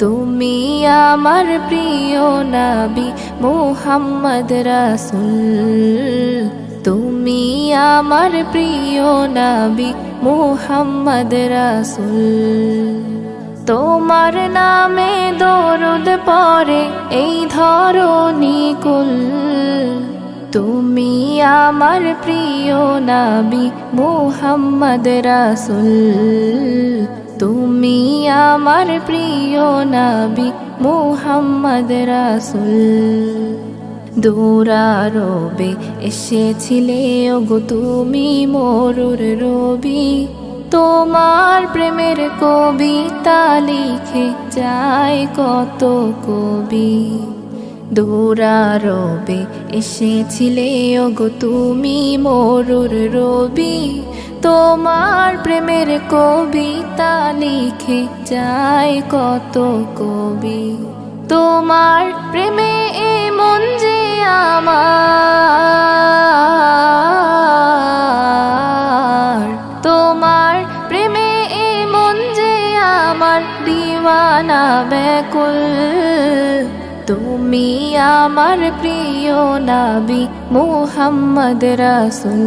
তুমি আমার প্রিয় নাবি মোহাম্মদ রাসুল। তুমি আমার প্রিয় নাবি মোহাম্মদ রাসুল। তোমার নামে দরুদ পরে এই ধরনী কুল। তুমি আমার প্রিয় নাবি মোহাম্মদ রাসুল। তুমি আমার প্রিয় নাবি মোহাম্মদ রাসুল। দৌড়ারবে এসেছিলে, ওগো তুমি মরুর রবি। তোমার প্রেমের কবিতা লিখে যায় কত কবি। দৌড়ারবে এসেছিলে, ওগো তুমি মরুর রবি। তোমার প্রেমের কবিতা লিখে যায় কত কবি। তোমার প্রেমে এ মন যে আমার। তোমার প্রেমে এ মন যে আমার দিওয়ানা ব্যাকুল। তুমি আমার প্রিয় নাবি মোহাম্মদ রাসুল।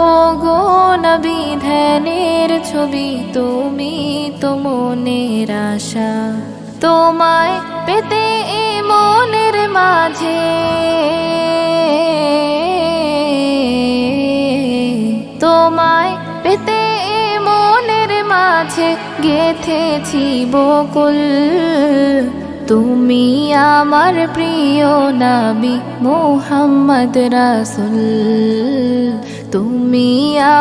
ও গো নবী, ধ্যানের ছবি তুমি তো মনের আশা। তোমায় পেতে এ মনের মাঝে। তোমায় পেতে এ মনের মাঝে গেথেছি বকুল। তুমি আমার প্রিয় নাবি মোহাম্মদ রাসুল।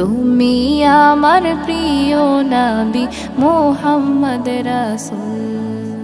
তুমি আমার প্রিয় নাবি মোহাম্মদ রাসুল।